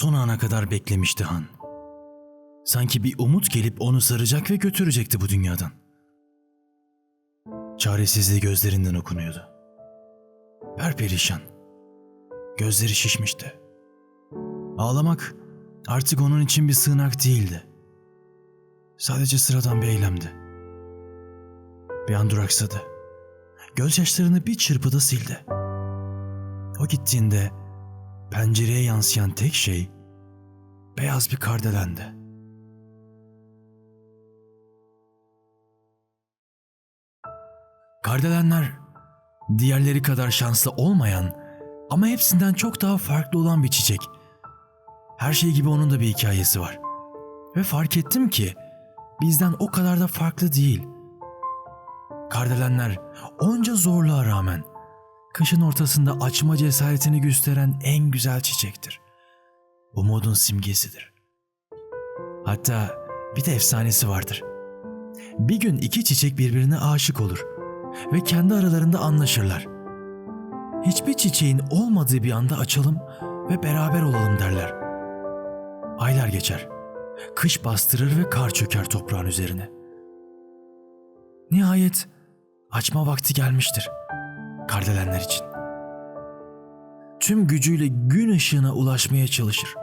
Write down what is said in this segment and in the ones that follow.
Son ana kadar beklemişti Han. Sanki bir umut gelip onu saracak ve götürecekti bu dünyadan. Çaresizliği gözlerinden okunuyordu. Perperişan. Gözleri şişmişti. Ağlamak artık onun için bir sığınak değildi. Sadece sıradan bir eylemdi. Bir an duraksadı. Gözyaşlarını bir çırpıda sildi. O gittiğinde pencereye yansıyan tek şey beyaz bir kardelendi. Kardelenler diğerleri kadar şanslı olmayan ama hepsinden çok daha farklı olan bir çiçek. Her şey gibi onun da bir hikayesi var. Ve fark ettim ki bizden o kadar da farklı değil. Kardelenler onca zorluğa rağmen kışın ortasında açma cesaretini gösteren en güzel çiçektir. Umudun simgesidir. Hatta bir de efsanesi vardır. Bir gün iki çiçek birbirine aşık olur ve kendi aralarında anlaşırlar. Hiçbir çiçeğin olmadığı bir anda açalım ve beraber olalım derler. Aylar geçer. Kış bastırır ve kar çöker toprağın üzerine. Nihayet açma vakti gelmiştir kardelenler için. Tüm gücüyle gün ışığına ulaşmaya çalışır.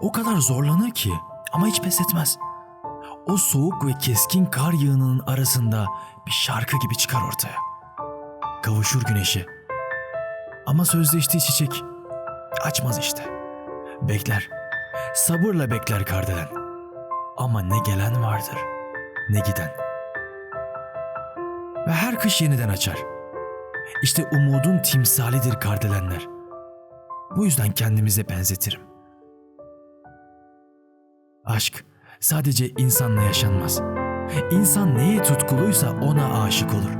O kadar zorlanır ki ama hiç pes etmez. O soğuk ve keskin kar yığınının arasında bir şarkı gibi çıkar ortaya. Kavuşur güneşe. Ama sözleştiği çiçek açmaz işte. Bekler. Sabırla bekler kardelen. Ama ne gelen vardır ne giden. Ve her kış yeniden açar. İşte umudun timsalidir kardelenler. Bu yüzden kendimize benzetirim. Aşk sadece insanla yaşanmaz. İnsan neye tutkuluysa ona aşık olur.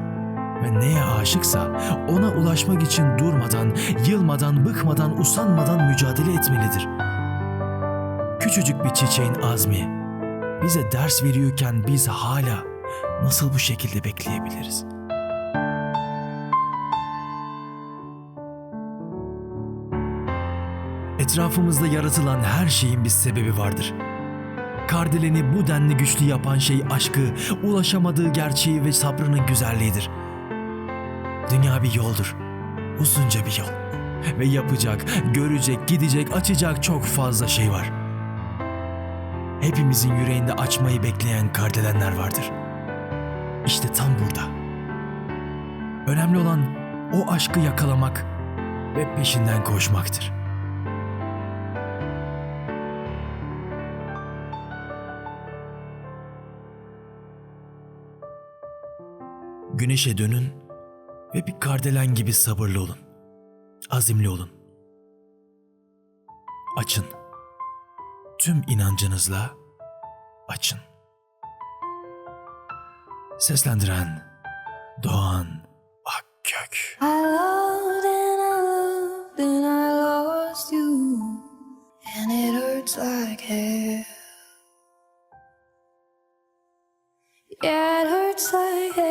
Ve neye aşıksa ona ulaşmak için durmadan, yılmadan, bıkmadan, usanmadan mücadele etmelidir. Küçücük bir çiçeğin azmi bize ders veriyorken biz hala nasıl bu şekilde bekleyebiliriz? Etrafımızda yaratılan her şeyin bir sebebi vardır. Kardeleni bu denli güçlü yapan şey aşkı, ulaşamadığı gerçeği ve sabrının güzelliğidir. Dünya bir yoldur, uzunca bir yol. Ve yapacak, görecek, gidecek, açacak çok fazla şey var. Hepimizin yüreğinde açmayı bekleyen kardelenler vardır. İşte tam burada. Önemli olan o aşkı yakalamak ve peşinden koşmaktır. Güneşe dönün ve bir kardelen gibi sabırlı olun. Azimli olun. Açın. Tüm inancınızla açın. Seslendiren Doğan hell. Yeah, it hurts like hell.